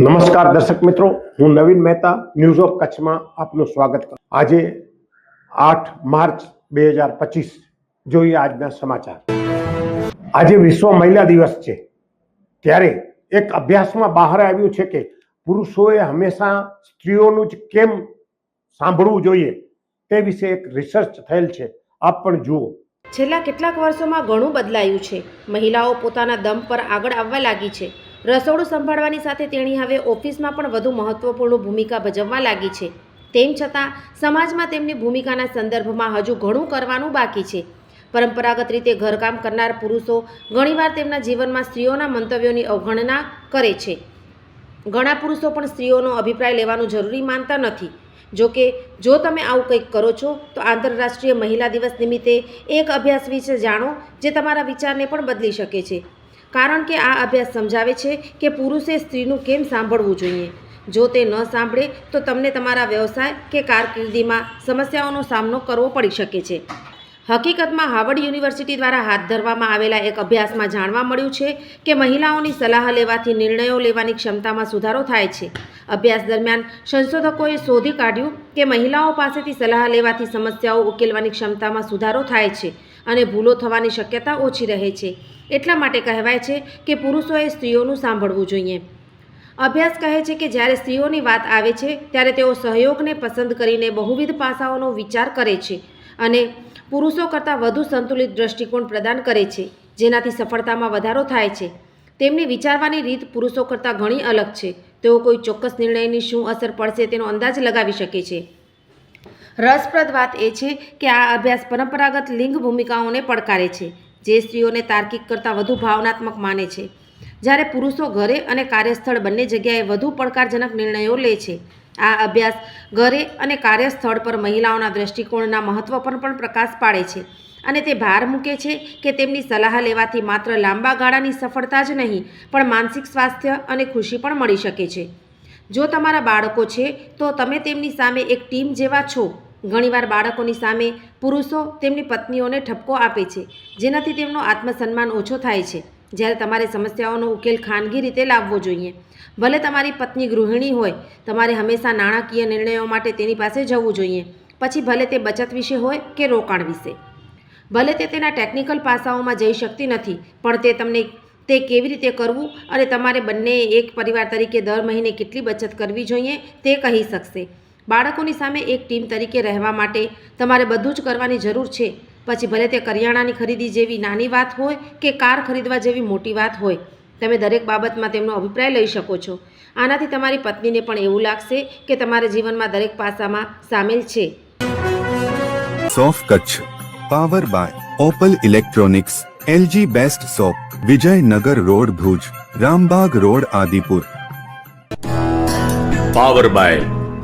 નમસ્કાર દર્શક મિત્રો, હું નવીન મહેતા ન્યૂઝ ઓફ કચ્છમાં આપનું સ્વાગત કરું. આજે આઠ માર્ચ બે હજાર પચીસ, જોઈએ આજના સમાચાર. આજે વિશ્વ મહિલા દિવસ છે. ત્યારે એક અભ્યાસમાં બહાર આવ્યું છે કે પુરુષોએ હંમેશા સ્ત્રીઓનું જ કેમ સાંભળવું જોઈએ તે વિશે એક રિસર્ચ થયેલ છે. આપ પણ જુઓ. છેલ્લા કેટલાક વર્ષોમાં ઘણું બદલાયું છે. મહિલાઓ પોતાના દમ પર આગળ આવવા લાગી છે. રસોડું સંભાળવાની સાથે તેણી હવે ઓફિસમાં પણ વધુ મહત્વપૂર્ણ ભૂમિકા ભજવવા લાગી છે. તેમ છતાં, સમાજમાં તેમની ભૂમિકાના સંદર્ભમાં હજુ ઘણું કરવાનું બાકી છે. પરંપરાગત રીતે ઘરકામ કરનાર પુરુષો ઘણીવાર તેમના જીવનમાં સ્ત્રીઓના મંતવ્યોની અવગણના કરે છે. ઘણા પુરુષો પણ સ્ત્રીઓનો અભિપ્રાય લેવાનું જરૂરી માનતા નથી. જો કે, જો તમે આવું કંઈક કરો છો, તો આંતરરાષ્ટ્રીય મહિલા દિવસ નિમિત્તે એક અભ્યાસ વિશે જાણો, જે તમારા વિચારને પણ બદલી શકે છે. કારણ કે આ અભ્યાસ સમજાવે છે કે પુરુષે સ્ત્રીનું કેમ સાંભળવું જોઈએ. જો તે ન સાંભળે, તો તમને તમારા વ્યવસાય કે કારકિર્દીમાં સમસ્યાઓનો સામનો કરવો પડી શકે છે. હકીકતમાં હાર્વર્ડ યુનિવર્સિટી દ્વારા હાથ ધરવામાં આવેલા એક અભ્યાસમાં જાણવા મળ્યું છે કે મહિલાઓની સલાહ લેવાથી નિર્ણયો લેવાની ક્ષમતામાં સુધારો થાય છે. અભ્યાસ દરમિયાન સંશોધકોએ શોધી કાઢ્યું કે મહિલાઓ પાસેથી સલાહ લેવાથી સમસ્યાઓ ઉકેલવાની ક્ષમતામાં સુધારો થાય છે. અને ભૂલો થવાની શક્યતા ઓછી રહે છે. એટલા માટે કહેવાય છે કે પુરુષોએ સ્ત્રીઓનું સાંભળવું જોઈએ. અભ્યાસ કહે છે કે જ્યારે સ્ત્રીઓની વાત આવે છે, ત્યારે તેઓ સહયોગને પસંદ કરીને બહુવિધ પાસાઓનો વિચાર કરે છે અને પુરુષો કરતાં વધુ સંતુલિત દૃષ્ટિકોણ પ્રદાન કરે છે, જેનાથી સફળતામાં વધારો થાય છે. તેમની વિચારવાની રીત પુરુષો કરતાં ઘણી અલગ છે. તેઓ કોઈ ચોક્કસ નિર્ણયની શું અસર પડશે તેનો અંદાજ લગાવી શકે છે. રસપ્રદ વાત એ છે કે આ અભ્યાસ પરંપરાગત લિંગ ભૂમિકાઓને પડકારે છે, જે સ્ત્રીઓને તાર્કિક કરતાં વધુ ભાવનાત્મક માને છે. જ્યારે પુરુષો ઘરે અને કાર્યસ્થળ બંને જગ્યાએ વધુ પડકારજનક નિર્ણયો લે છે, આ અભ્યાસ ઘરે અને કાર્યસ્થળ પર મહિલાઓના દૃષ્ટિકોણના મહત્વ પર પણ પ્રકાશ પાડે છે અને તે ભાર મૂકે છે કે તેમની સલાહ લેવાથી માત્ર લાંબા ગાળાની સફળતા જ નહીં, પણ માનસિક સ્વાસ્થ્ય અને ખુશી પણ મળી શકે છે. જો તમારા બાળકો છે, તો તમે તેમની સામે એક ટીમ જેવા છો. ઘણીવાર બાળકોની સામે પુરુષો તેમની પત્નીઓને ઠપકો આપે છે, જેનાથી તેમનો આત્મસન્માન ઓછો થાય છે. જ્યારે તમારે સમસ્યાઓનો ઉકેલ ખાનગી રીતે લાવવો જોઈએ. ભલે તમારી પત્ની ગૃહિણી હોય, તમારે હંમેશા નાણાકીય નિર્ણયો માટે તેની પાસે જવું જોઈએ. પછી ભલે તે બચત વિશે હોય કે રોકાણ વિશે. ભલે તે તેના ટેકનિકલ પાસાઓમાં જઈ શકતી નથી, પણ તે તમને તે કેવી રીતે કરવું અને તમારે બંને એક પરિવાર તરીકે દર મહિને કેટલી બચત કરવી જોઈએ તે કહી શકશે. બાળકોની સામે એક ટીમ તરીકે રહેવા માટે તમારે બધું જ કરવાની જરૂર છે. પછી ભલે તે કરિયાણાની ખરીદી જેવી નાની વાત હોય કે કાર ખરીદવા જેવી મોટી વાત હોય તમે દરેક બાબતમાં તેમનો અભિપ્રાય લઈ શકો છો. આનાથી તમારી પત્નીને પણ એવું લાગશે કે તમારા જીવનમાં દરેક પાસામાં સામેલ છે. સોફ Kutch power buy Opal electronics LG best shop Vijaynagar road Bhuj Rambagh road Adipur. Power buy